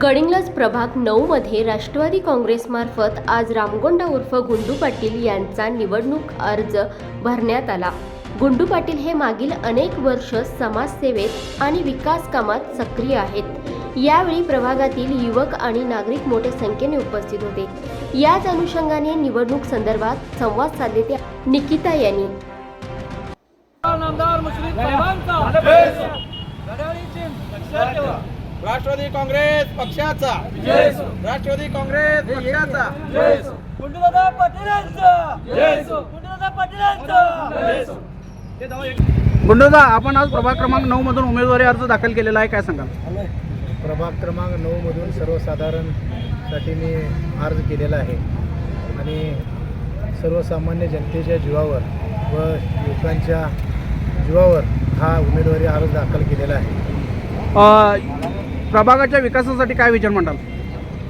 गडिंग्लज प्रभाग नऊ मध्ये राष्ट्रवादी काँग्रेसमार्फत आज रामगोंडा उर्फ गुंडू पाटील यांचा निवडणूक अर्ज भरण्यात आला. गुंडू पाटील हे मागील अनेक वर्ष समाजसेवेत आणि विकास कामात सक्रिय आहेत. यावेळी प्रभागातील युवक आणि नागरिक मोठ्या संख्येने उपस्थित होते. याच अनुषंगाने निवडणूक संदर्भात संवाद साधले ते निकिता यांनी. नामदार राष्ट्रवादी काँग्रेस पक्षाचा. राष्ट्रवादी काँग्रेस पक्षाचा. गुंडूदादा गुंडोदा आपण आज प्रभाग क्रमांक नऊ मधून उमेदवारी अर्ज दाखल केलेला आहे. काय सांगाल? प्रभाग क्रमांक नऊमधून सर्वसाधारणसाठी मी अर्ज केलेला आहे. आणि सर्वसामान्य जनतेच्या जीवावर व युवकांच्या जीवावर हा उमेदवारी अर्ज दाखल केलेला आहे. अ, प्रभागाच्या विकासासाठी काय विचार मांडाल?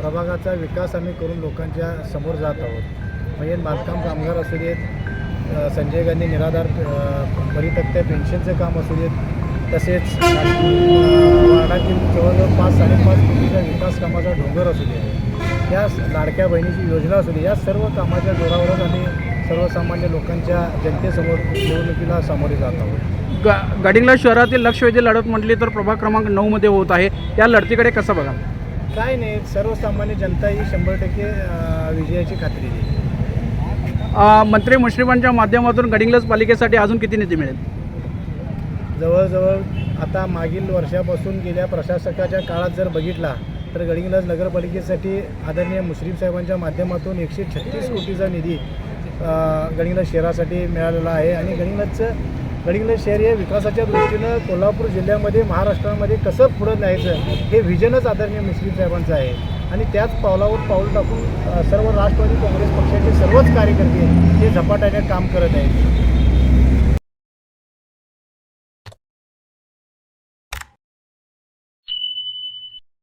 प्रभागाचा विकास आम्ही करून लोकांच्या समोर जात आहोत. म्हणजे बांधकाम कामगार असू देत संजय गांधी निराधार अ, परितक्त्या पेन्शनचं काम असू देत तसेच अ, वार्डातील जवळजवळ पाच साडेपाच कोटीच्या विकास कामाचा डोंगर असू दे या लाडक्या बहिणीची योजना असू दे या सर्व कामाच्या जोरावरच आम्ही सर्वसामान्य लोकांच्या जनतेसमोर निवडणुकीला सामोरे जात आहोत. ग गडिंग्लज शहरातील लक्षवेधी लढत म्हटली तर प्रभाग क्रमांक नऊमध्ये होत आहे. या लढतीकडे कसं बघा काय नाही सर्वसामान्य जनता ही शंभर टक्के अ, विजयाची खात्री देईल. अ, मंत्री मुश्रीफांच्या माध्यमातून गडिंग्लज पालिकेसाठी अजून किती निधी मिळेल? जवळजवळ आता मागील वर्षापासून गेल्या प्रशासकाच्या काळात जर बघितला तर गडिंग्लज नगरपालिकेसाठी आदरणीय मुश्रीफ साहेबांच्या माध्यमातून एकशे छत्तीस कोटीचा निधी गडिंग्लज शहरासाठी मिळालेला आहे. आणि गडिंग्लजचं गडिंग्लज शहर हे विकासाच्या दृष्टीनं कोल्हापूर जिल्ह्यामध्ये महाराष्ट्रामध्ये कसं पुढं न्यायचं हे व्हिजनच आदरणीय मुस्लिम साहेबांचं आहे. आणि त्याच पावलावर पाऊल टाकून सर्व राष्ट्रवादी काँग्रेस पक्षाचे सर्वच कार्यकर्ते हे झपाट्याने काम करत आहेत.